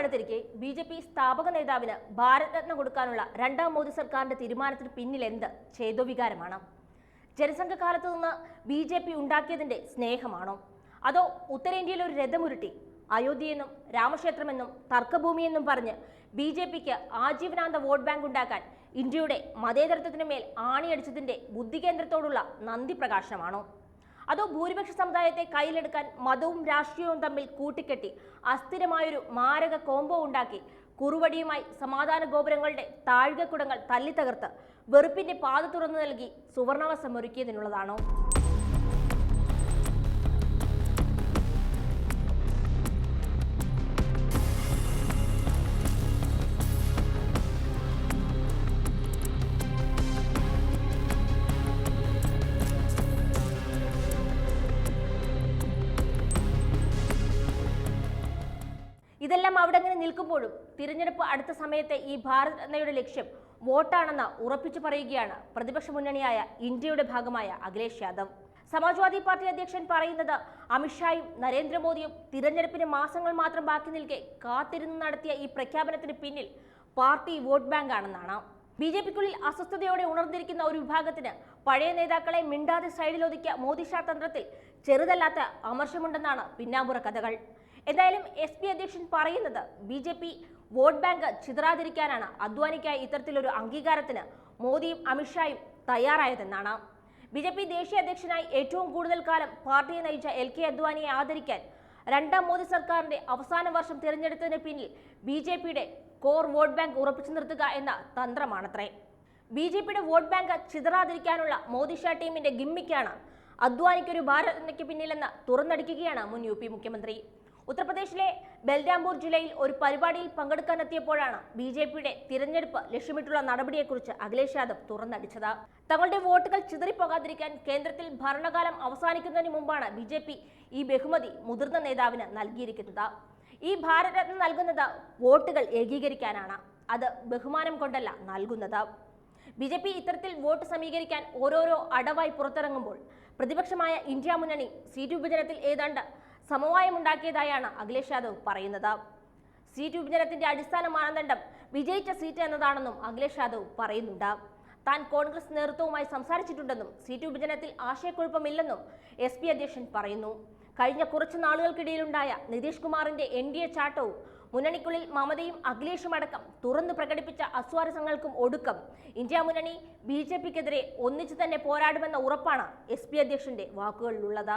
അടുത്തിരിക്കെ B J P സ്ഥാപക നേതാവിന് ഭാരത് രത്ന കൊടുക്കാനുള്ള രണ്ടാം മോദി സർക്കാരിന്റെ തീരുമാനത്തിന് പിന്നിൽ എന്ത് ചേതോവികാരമാണ്? ജനസംഘകാലത്ത് നിന്ന് ബി ജെ പി ഉണ്ടാക്കിയതിന്റെ സ്നേഹമാണോ? അതോ ഉത്തരേന്ത്യയിൽ ഒരു രഥമുരുട്ടി അയോധ്യയെന്നും രാമക്ഷേത്രമെന്നും തർക്കഭൂമിയെന്നും പറഞ്ഞ് ബി ജെ പിക്ക് ആജീവനാന്ത വോട്ട് ബാങ്ക് ഉണ്ടാക്കാൻ ഇന്ത്യയുടെ മതേതരത്വത്തിനു മേൽ ആണിയടിച്ചതിന്റെ ബുദ്ധികേന്ദ്രത്തോടുള്ള നന്ദി പ്രകാശനമാണോ? അതോ ഭൂരിപക്ഷ സമുദായത്തെ കയ്യിലെടുക്കാൻ മതവും രാഷ്ട്രീയവും തമ്മിൽ കൂട്ടിക്കെട്ടി അസ്ഥിരമായൊരു മാരക കോംബോ ഉണ്ടാക്കി കുറുവടിയുമായി സമാധാന ഗോപുരങ്ങളുടെ താഴ്കക്കുടങ്ങൾ തല്ലിത്തകർത്ത് വെറുപ്പിന്റെ പാത തുറന്നു നൽകി സുവർണാവസം ഒരുക്കിയതിനുള്ളതാണോ ഇതെല്ലാം അവിടെ അങ്ങനെ നിൽക്കുമ്പോഴും തിരഞ്ഞെടുപ്പ് അടുത്ത സമയത്തെ ഈ ഭാരത് രത്നയുടെ ലക്ഷ്യം വോട്ടാണെന്ന് ഉറപ്പിച്ചു പറയുകയാണ് പ്രതിപക്ഷ മുന്നണിയായ ഇന്ത്യയുടെ ഭാഗമായ അഖിലേഷ് യാദവ്. സമാജ്വാദി പാർട്ടി അധ്യക്ഷൻ പറയുന്നത് അമിത്ഷായും നരേന്ദ്രമോദിയും തിരഞ്ഞെടുപ്പിന് മാസങ്ങൾ മാത്രം ബാക്കി നിൽക്കെ കാത്തിരുന്ന് നടത്തിയ ഈ പ്രഖ്യാപനത്തിന് പിന്നിൽ പാർട്ടി വോട്ട് ബാങ്ക് ആണെന്നാണ്. ബി ജെ പിക്കുള്ളിൽ അസ്വസ്ഥതയോടെ ഉണർന്നിരിക്കുന്ന ഒരു വിഭാഗത്തിന് പഴയ നേതാക്കളെ മിണ്ടാതെ സൈഡിലൊതുക്കിയ മോദി ഷാ തന്ത്രത്തിൽ ചെറുതല്ലാത്ത അമർഷമുണ്ടെന്നാണ് പിന്നാമ്പുറ കഥകൾ. എന്തായാലും എസ് പി അധ്യക്ഷൻ പറയുന്നത് B J P vote bank ചിതറാതിരിക്കാനാണ്. അദ്വാനിക്കായി ഇത്തരത്തിലൊരു അംഗീകാരത്തിന് മോദിയും അമിത്ഷായും തയ്യാറായതെന്നാണ്. ബി ജെ പി ദേശീയ അധ്യക്ഷനായി ഏറ്റവും കൂടുതൽ കാലം പാർട്ടിയെ നയിച്ച എൽ കെ അദ്വാനിയെ ആദരിക്കാൻ രണ്ടാം മോദി സർക്കാരിന്റെ അവസാന വർഷം തിരഞ്ഞെടുത്തതിന് പിന്നിൽ ബി ജെ പിയുടെ കോർ വോട്ട് ബാങ്ക് ഉറപ്പിച്ചു നിർത്തുക എന്ന തന്ത്രമാണത്രേ. ബി ജെ പിയുടെ വോട്ട് ബാങ്ക് ചിതറാതിരിക്കാനുള്ള മോദി ഷാ ടീമിന്റെ ഗിമ്മിക്കാണ് അദ്വാനിക്കൊരു ഭാരതയ്ക്ക് പിന്നിലെന്ന് തുറന്നടിക്കുകയാണ് മുൻ യു പി മുഖ്യമന്ത്രി. ഉത്തർപ്രദേശിലെ ബൽരാംപൂർ ജില്ലയിൽ ഒരു പരിപാടിയിൽ പങ്കെടുക്കാനെത്തിയപ്പോഴാണ് ബി ജെ പിയുടെ തിരഞ്ഞെടുപ്പ് ലക്ഷ്യമിട്ടുള്ള നടപടിയെക്കുറിച്ച് അഖിലേഷ് യാദവ് തുറന്നടിച്ചത്. തങ്ങളുടെ വോട്ടുകൾ ചിതറിപ്പോകാതിരിക്കാൻ കേന്ദ്രത്തിൽ ഭരണകാലം അവസാനിക്കുന്നതിന് മുമ്പാണ് ബി ജെ പി ഈ ബഹുമതി മുതിർന്ന നേതാവിന് നൽകിയിരിക്കുന്നത്. ഈ ഭാരത് രത്ന നൽകുന്നത് വോട്ടുകൾ ഏകീകരിക്കാനാണ്. അത് ബഹുമാനം കൊണ്ടല്ല നൽകുന്നത്. ബി ജെ പി ഇത്തരത്തിൽ വോട്ട് സമീകരിക്കാൻ ഓരോരോ അടവായി പുറത്തിറങ്ങുമ്പോൾ പ്രതിപക്ഷമായ ഇന്ത്യ മുന്നണി സീറ്റ് വിഭജനത്തിൽ ഏതാണ്ട് സമവായമുണ്ടാക്കിയതായാണ് അഖിലേഷ് യാദവ് പറയുന്നത്. സീറ്റ് വിഭജനത്തിന്റെ അടിസ്ഥാന മാനദണ്ഡം വിജയിച്ച സീറ്റ് എന്നതാണെന്നും അഖിലേഷ് യാദവ് പറയുന്നുണ്ട്. താൻ കോൺഗ്രസ് നേതൃത്വവുമായി സംസാരിച്ചിട്ടുണ്ടെന്നും സീറ്റ് വിഭജനത്തിൽ ആശയക്കുഴപ്പമില്ലെന്നും എസ് പി അധ്യക്ഷൻ പറയുന്നു. കഴിഞ്ഞ കുറച്ച് നാളുകൾക്കിടയിലുണ്ടായ നിതീഷ് കുമാറിന്റെ എൻ ഡി എ ചാട്ടവും മുന്നണിക്കുള്ളിൽ മമതയും അഖിലേഷും അടക്കം തുറന്നു പ്രകടിപ്പിച്ച അസ്വാരസങ്ങൾക്കും ഒടുക്കം ഇന്ത്യ മുന്നണി ബി ജെ പിക്കെതിരെ ഒന്നിച്ചു തന്നെ പോരാടുമെന്ന ഉറപ്പാണ് എസ് പി അധ്യക്ഷന്റെ വാക്കുകളിലുള്ളത്.